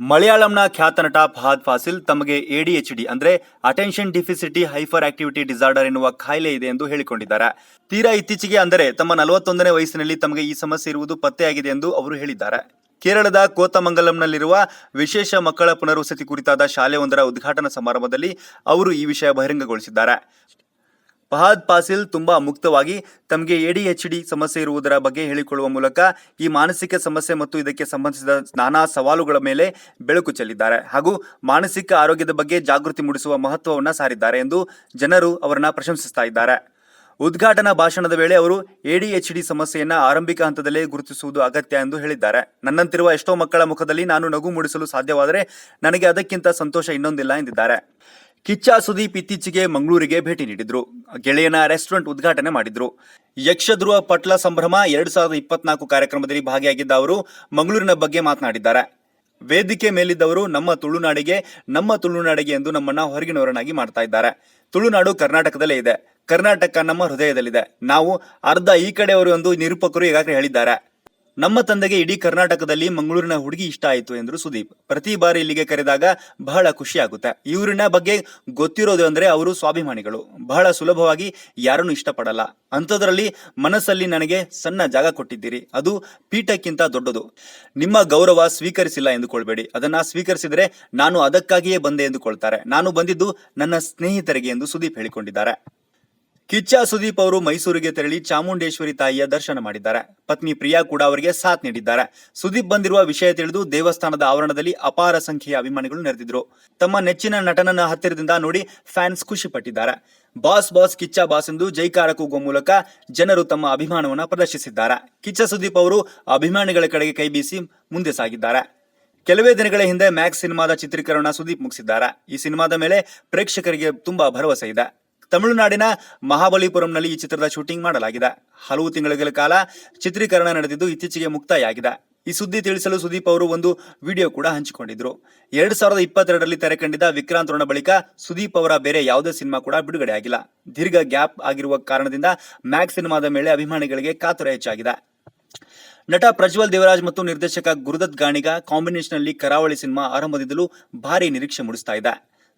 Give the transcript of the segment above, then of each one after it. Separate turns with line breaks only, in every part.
ಮಲಯಾಳಂನ ಖ್ಯಾತ ನಟ ಫಹದ್ ಫಾಸಿಲ್ ತಮಗೆ ಎಡಿಎಚ್ಡಿ ಅಂದ್ರೆ attention deficit hyperactivity disorder ಎನ್ನುವ ಕಾಯಿಲೆ ಇದೆ ಎಂದು ಹೇಳಿಕೊಂಡಿದ್ದಾರೆ. ತೀರಾ ಇತ್ತೀಚೆಗೆ ಅಂದರೆ ತಮ್ಮ ನಲವತ್ತೊಂದನೇ ವಯಸ್ಸಿನಲ್ಲಿ ತಮಗೆ ಈ ಸಮಸ್ಯೆ ಇರುವುದು ಪತ್ತೆಯಾಗಿದೆ ಎಂದು ಅವರು ಹೇಳಿದ್ದಾರೆ. ಕೇರಳದ ಕೋತಮಂಗಲಂನಲ್ಲಿರುವ ವಿಶೇಷ ಮಕ್ಕಳ ಪುನರ್ವಸತಿ ಕುರಿತಾದ ಶಾಲೆಯೊಂದರ ಉದ್ಘಾಟನಾ ಸಮಾರಂಭದಲ್ಲಿ ಅವರು ಈ ವಿಷಯ ಬಹಿರಂಗಗೊಳಿಸಿದ್ದಾರೆ. ಫಹದ್ ಪಾಸಿಲ್ ತುಂಬಾ ಮುಕ್ತವಾಗಿ ತಮಗೆ ಎಡಿಎಚ್ಡಿ ಸಮಸ್ಯೆ ಇರುವುದರ ಬಗ್ಗೆ ಹೇಳಿಕೊಳ್ಳುವ ಮೂಲಕ ಈ ಮಾನಸಿಕ ಸಮಸ್ಯೆ ಮತ್ತು ಇದಕ್ಕೆ ಸಂಬಂಧಿಸಿದ ನಾನಾ ಸವಾಲುಗಳ ಮೇಲೆ ಬೆಳಕು ಚೆಲ್ಲಿದ್ದಾರೆ ಹಾಗೂ ಮಾನಸಿಕ ಆರೋಗ್ಯದ ಬಗ್ಗೆ ಜಾಗೃತಿ ಮೂಡಿಸುವ ಮಹತ್ವವನ್ನು ಸಾರಿದ್ದಾರೆ ಎಂದು ಜನರು ಅವರನ್ನ ಪ್ರಶಂಸಿಸ್ತಾ ಇದ್ದಾರೆ. ಉದ್ಘಾಟನಾ ಭಾಷಣದ ವೇಳೆ ಅವರು ಎಡಿಎಚ್ಡಿ ಸಮಸ್ಯೆಯನ್ನು ಆರಂಭಿಕ ಹಂತದಲ್ಲೇ ಗುರುತಿಸುವುದು ಅಗತ್ಯ ಎಂದು ಹೇಳಿದ್ದಾರೆ. ನನ್ನಂತಿರುವ ಎಷ್ಟೋ ಮಕ್ಕಳ ಮುಖದಲ್ಲಿ ನಾನು ನಗು ಮೂಡಿಸಲು ಸಾಧ್ಯವಾದರೆ ನನಗೆ ಅದಕ್ಕಿಂತ ಸಂತೋಷ ಇನ್ನೊಂದಿಲ್ಲ ಎಂದಿದ್ದಾರೆ. ಕಿಚ್ಚ ಸುದೀಪ್ ಇತ್ತೀಚೆಗೆ ಮಂಗಳೂರಿಗೆ ಭೇಟಿ ನೀಡಿದ್ರು. ಗೆಳೆಯನ ರೆಸ್ಟೋರೆಂಟ್ ಉದ್ಘಾಟನೆ ಮಾಡಿದ್ರು. ಯಕ್ಷಧ್ರುವ ಪಟ್ಲ ಸಂಭ್ರಮ ಎರಡ್ ಸಾವಿರದ ಇಪ್ಪತ್ನಾಲ್ಕು ಕಾರ್ಯಕ್ರಮದಲ್ಲಿ ಭಾಗಿಯಾಗಿದ್ದ ಅವರು ಮಂಗಳೂರಿನ ಬಗ್ಗೆ ಮಾತನಾಡಿದ್ದಾರೆ. ವೇದಿಕೆ ಮೇಲಿದ್ದವರು ನಮ್ಮ ತುಳುನಾಡಿಗೆ ನಮ್ಮ ತುಳುನಾಡಿಗೆ ಎಂದು ನಮ್ಮನ್ನ ಹೊರಗಿನವರನ್ನಾಗಿ ಮಾಡ್ತಾ ಇದ್ದಾರೆ. ತುಳುನಾಡು ಕರ್ನಾಟಕದಲ್ಲೇ ಇದೆ. ಕರ್ನಾಟಕ ನಮ್ಮ ಹೃದಯದಲ್ಲಿದೆ. ನಾವು ಅರ್ಧ ಈ ಕಡೆಯವರು ಎಂದು ನಿರೂಪಕರು ಈಗಾಗಲೇ ಹೇಳಿದ್ದಾರೆ. ನಮ್ಮ ತಂದೆಗೆ ಇಡೀ ಕರ್ನಾಟಕದಲ್ಲಿ ಮಂಗಳೂರಿನ ಹುಡುಗಿ ಇಷ್ಟ ಆಯಿತು ಎಂದರು ಸುದೀಪ್. ಪ್ರತಿ ಬಾರಿ ಇಲ್ಲಿಗೆ ಕರೆದಾಗ ಬಹಳ ಖುಷಿ ಆಗುತ್ತೆ ಇವರಿನ ಬಗ್ಗೆ ಗೊತ್ತಿರೋದು ಅಂದ್ರೆ ಅವರು ಸ್ವಾಭಿಮಾನಿಗಳು. ಬಹಳ ಸುಲಭವಾಗಿ ಯಾರನ್ನು ಇಷ್ಟಪಡಲ್ಲ. ಅಂಥದ್ರಲ್ಲಿ ಮನಸ್ಸಲ್ಲಿ ನನಗೆ ಸಣ್ಣ ಜಾಗ ಕೊಟ್ಟಿದ್ದೀರಿ. ಅದು ಪೀಠಕ್ಕಿಂತ ದೊಡ್ಡದು. ನಿಮ್ಮ ಗೌರವ ಸ್ವೀಕರಿಸಿಲ್ಲ ಎಂದುಕೊಳ್ಬೇಡಿ. ಅದನ್ನ ಸ್ವೀಕರಿಸಿದರೆ ನಾನು ಅದಕ್ಕಾಗಿಯೇ ಬಂದೆ ಎಂದುಕೊಳ್ತಾರೆ. ನಾನು ಬಂದಿದ್ದು ನನ್ನ ಸ್ನೇಹಿತರಿಗೆ ಎಂದು ಸುದೀಪ್ ಹೇಳಿಕೊಂಡಿದ್ದಾರೆ. ಕಿಚ್ಚ ಸುದೀಪ್ ಅವರು ಮೈಸೂರಿಗೆ ತೆರಳಿ ಚಾಮುಂಡೇಶ್ವರಿ ತಾಯಿಯ ದರ್ಶನ ಮಾಡಿದ್ದಾರೆ. ಪತ್ನಿ ಪ್ರಿಯಾ ಕೂಡ ಅವರಿಗೆ ಸಾಥ್ ನೀಡಿದ್ದಾರೆ. ಸುದೀಪ್ ಬಂದಿರುವ ವಿಷಯ ತಿಳಿದು ದೇವಸ್ಥಾನದ ಆವರಣದಲ್ಲಿ ಅಪಾರ ಸಂಖ್ಯೆಯ ಅಭಿಮಾನಿಗಳು ನೆರೆದಿದ್ರು. ತಮ್ಮ ನೆಚ್ಚಿನ ನಟನನ್ನ ಹತ್ತಿರದಿಂದ ನೋಡಿ ಫ್ಯಾನ್ಸ್ ಖುಷಿ ಪಟ್ಟಿದ್ದಾರೆ ಬಾಸ್ ಬಾಸ್ ಕಿಚ್ಚ ಬಾಸ್ ಎಂದು ಜೈಕಾರ ಕೂಗುವ ಮೂಲಕ ಜನರು ತಮ್ಮ ಅಭಿಮಾನವನ್ನು ಪ್ರದರ್ಶಿಸಿದ್ದಾರೆ. ಕಿಚ್ಚ ಸುದೀಪ್ ಅವರು ಅಭಿಮಾನಿಗಳ ಕಡೆಗೆ ಕೈ ಬೀಸಿ ಮುಂದೆ ಸಾಗಿದ್ದಾರೆ. ಕೆಲವೇ ದಿನಗಳ ಹಿಂದೆ ಮ್ಯಾಕ್ಸ್ ಸಿನಿಮಾದ ಚಿತ್ರೀಕರಣ ಸುದೀಪ್ ಮುಗಿಸಿದ್ದಾರೆ. ಈ ಸಿನಿಮಾದ ಮೇಲೆ ಪ್ರೇಕ್ಷಕರಿಗೆ ತುಂಬಾ ಭರವಸೆ ಇದೆ. ತಮಿಳುನಾಡಿನ ಮಹಾಬಲಿಪುರಂನಲ್ಲಿ ಈ ಚಿತ್ರದ ಶೂಟಿಂಗ್ ಮಾಡಲಾಗಿದೆ. ಹಲವು ತಿಂಗಳ ಕಾಲ ಚಿತ್ರೀಕರಣ ನಡೆದಿದ್ದು ಇತ್ತೀಚೆಗೆ ಮುಕ್ತಾಯ ಆಗಿದೆ ಈ ಸುದ್ದಿ ತಿಳಿಸಲು ಸುದೀಪ್ ಅವರು ಒಂದು ವಿಡಿಯೋ ಕೂಡ ಹಂಚಿಕೊಂಡಿದ್ರು. ಎರಡ್ ಸಾವಿರದ ಇಪ್ಪತ್ತೆರಡರಲ್ಲಿ ತೆರೆ ಕಂಡಿದ್ದ ವಿಕ್ರಾಂತ್ ರೋಣ ಬಳಿಕ ಸುದೀಪ್ ಅವರ ಬೇರೆ ಯಾವುದೇ ಸಿನಿಮಾ ಕೂಡ ಬಿಡುಗಡೆ ಆಗಿಲ್ಲ. ದೀರ್ಘ ಗ್ಯಾಪ್ ಆಗಿರುವ ಕಾರಣದಿಂದ ಮ್ಯಾಕ್ ಸಿನಿಮಾದ ಮೇಲೆ ಅಭಿಮಾನಿಗಳಿಗೆ ಕಾತುರ ಹೆಚ್ಚಾಗಿದೆ. ನಟ ಪ್ರಜ್ವಲ್ ದೇವರಾಜ್ ಮತ್ತು ನಿರ್ದೇಶಕ ಗುರುದತ್ ಗಾಣಿಗ ಕಾಂಬಿನೇಷನ್ ಅಲ್ಲಿ ಕರಾವಳಿ ಸಿನಿಮಾ ಆರಂಭದಿಂದಲೂ ಭಾರಿ ನಿರೀಕ್ಷೆ ಮೂಡಿಸ್ತಾ ಇದೆ.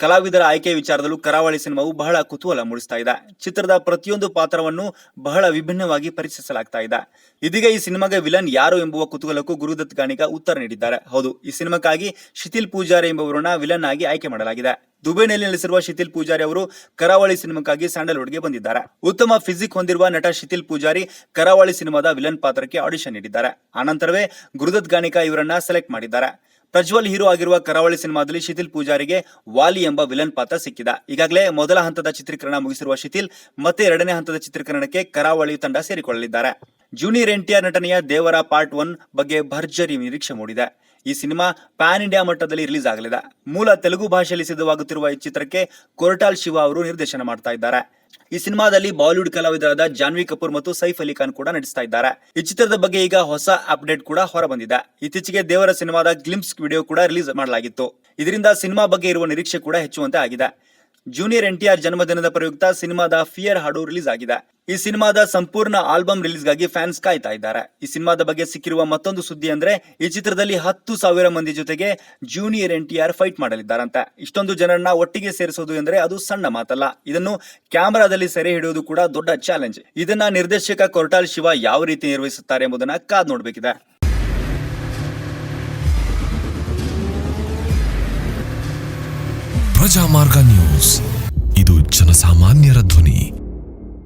ಕಲಾವಿದರ ಆಯ್ಕೆ ವಿಚಾರದಲ್ಲೂ ಕರಾವಳಿ ಸಿನಿಮಾವು ಬಹಳ ಕುತೂಹಲ ಮೂಡಿಸ್ತಾ ಇದೆ. ಚಿತ್ರದ ಪ್ರತಿಯೊಂದು ಪಾತ್ರವನ್ನು ಬಹಳ ವಿಭಿನ್ನವಾಗಿ ಪರಿಚಯಿಸಲಾಗ್ತಾ ಇದೆ. ಇದೀಗ ಈ ಸಿನಿಮಾಗೆ ವಿಲನ್ ಯಾರು ಎಂಬುವ ಕುತೂಹಲಕ್ಕೂ ಗುರುದತ್ ಗಾಣಿಗ ಉತ್ತರ ನೀಡಿದ್ದಾರೆ. ಹೌದು, ಈ ಸಿನಿಮಾಕ್ಕಾಗಿ ಶಿಥಿಲ್ ಪೂಜಾರಿ ಎಂಬುವರನ್ನ ವಿಲನ್ ಆಗಿ ಆಯ್ಕೆ ಮಾಡಲಾಗಿದೆ. ದುಬೈನಲ್ಲಿ ನೆಲೆಸಿರುವ ಶಿಥಿಲ್ ಪೂಜಾರಿ ಅವರು ಕರಾವಳಿ ಸಿನಿಮಾಕ್ಕಾಗಿ ಸ್ಯಾಂಡಲ್ವುಡ್ಗೆ ಬಂದಿದ್ದಾರೆ. ಉತ್ತಮ ಫಿಸಿಕ್ ಹೊಂದಿರುವ ನಟ ಶಿಥಿಲ್ ಪೂಜಾರಿ ಕರಾವಳಿ ಸಿನಿಮಾದ ವಿಲನ್ ಪಾತ್ರಕ್ಕೆ ಆಡಿಷನ್ ನೀಡಿದ್ದಾರೆ. ಆನಂತರವೇ ಗುರುದತ್ ಗಾಣಿಕ ಇವರನ್ನ ಸೆಲೆಕ್ಟ್ ಮಾಡಿದ್ದಾರೆ. ಪ್ರಜ್ವಲ್ ಹೀರೋ ಆಗಿರುವ ಕರಾವಳಿ ಸಿನಿಮಾದಲ್ಲಿ ಶಿಥಿಲ್ ಪೂಜಾರಿಗೆ ವಾಲಿ ಎಂಬ ವಿಲನ್ ಪಾತ್ರ ಸಿಕ್ಕಿದ. ಈಗಾಗಲೇ ಮೊದಲ ಹಂತದ ಚಿತ್ರೀಕರಣ ಮುಗಿಸಿರುವ ಶಿಥಿಲ್ ಮತ್ತೆ ಎರಡನೇ ಹಂತದ ಚಿತ್ರೀಕರಣಕ್ಕೆ ಕರಾವಳಿ ತಂಡ ಸೇರಿಕೊಳ್ಳಲಿದ್ದಾರೆ. ಜೂನಿಯರ್ ಎನ್ಟಿಆರ್ ನಟನೆಯ ದೇವರ ಪಾರ್ಟ್ ಒನ್ ಬಗ್ಗೆ ಭರ್ಜರಿ ನಿರೀಕ್ಷೆ ಮೂಡಿದೆ. ಈ ಸಿನಿಮಾ ಪ್ಯಾನ್ ಇಂಡಿಯಾ ಮಟ್ಟದಲ್ಲಿ ರಿಲೀಸ್ ಆಗಲಿದೆ. ಮೂಲ ತೆಲುಗು ಭಾಷೆಯಲ್ಲಿ ಸಿದ್ಧವಾಗುತ್ತಿರುವ ಈ ಚಿತ್ರಕ್ಕೆ ಕೊರಟಾಲ್ ಶಿವ ಅವರು ನಿರ್ದೇಶನ ಮಾಡ್ತಾ ಇದ್ದಾರೆ. ಈ ಸಿನಿಮಾದಲ್ಲಿ ಬಾಲಿವುಡ್ ಕಲಾವಿದರಾದ ಜಾನ್ವಿ ಕಪೂರ್ ಮತ್ತು ಸೈಫ್ ಅಲಿ ಖಾನ್ ಕೂಡ ನಟಿಸ್ತಾ ಇದ್ದಾರೆ. ಈ ಚಿತ್ರದ ಬಗ್ಗೆ ಈಗ ಹೊಸ ಅಪ್ಡೇಟ್ ಕೂಡ ಹೊರಬಂದಿದೆ. ಇತ್ತೀಚೆಗೆ ದೇವರ ಸಿನಿಮಾದ ಗ್ಲಿಮ್ಸ್ ವಿಡಿಯೋ ಕೂಡ ರಿಲೀಸ್ ಮಾಡಲಾಗಿತ್ತು. ಇದರಿಂದ ಸಿನಿಮಾ ಬಗ್ಗೆ ಇರುವ ನಿರೀಕ್ಷೆ ಕೂಡ ಹೆಚ್ಚುವಂತೆ ಆಗಿದೆ. ಜೂನಿಯರ್ ಎನ್ಟಿಆರ್ ಜನ್ಮದಿನದ ಪ್ರಯುಕ್ತ ಸಿನಿಮಾದ ಫಿಯರ್ ಹಾಡು ರಿಲೀಸ್ ಆಗಿದೆ. ಈ ಸಿನಿಮಾದ ಸಂಪೂರ್ಣ ಆಲ್ಬಮ್ ರಿಲೀಸ್ಗಾಗಿ ಫ್ಯಾನ್ಸ್ ಕಾಯ್ತಾ ಇದ್ದಾರೆ. ಈ ಸಿನಿಮಾದ ಬಗ್ಗೆ ಸಿಕ್ಕಿರುವ ಮತ್ತೊಂದು ಸುದ್ದಿ ಅಂದ್ರೆ, ಈ ಚಿತ್ರದಲ್ಲಿ ಹತ್ತು ಸಾವಿರ ಮಂದಿ ಜೊತೆಗೆ junior N T R fight ಮಾಡಲಿದ್ದಾರಂತೆ. ಇಷ್ಟೊಂದು ಜನರನ್ನ ಒಟ್ಟಿಗೆ ಸೇರಿಸೋದು ಎಂದ್ರೆ ಅದು ಸಣ್ಣ ಮಾತಲ್ಲ. ಇದನ್ನು ಕ್ಯಾಮೆರಾದಲ್ಲಿ ಸೆರೆ ಹಿಡಿಯೋದು ಕೂಡ ದೊಡ್ಡ ಚಾಲೆಂಜ್. ಇದನ್ನ ನಿರ್ದೇಶಕ ಕೊರ್ಟಾಲ್ ಶಿವ ಯಾವ ರೀತಿ ನಿರ್ವಹಿಸುತ್ತಾರೆ ಎಂಬುದನ್ನ ಕಾದ್ ನೋಡಬೇಕಿದೆ.
ಪ್ರಜಾಮಾರ್ಗ ನ್ಯೂಸ್. ಇದು ಜನಸಾಮಾನ್ಯರ ಧ್ವನಿ.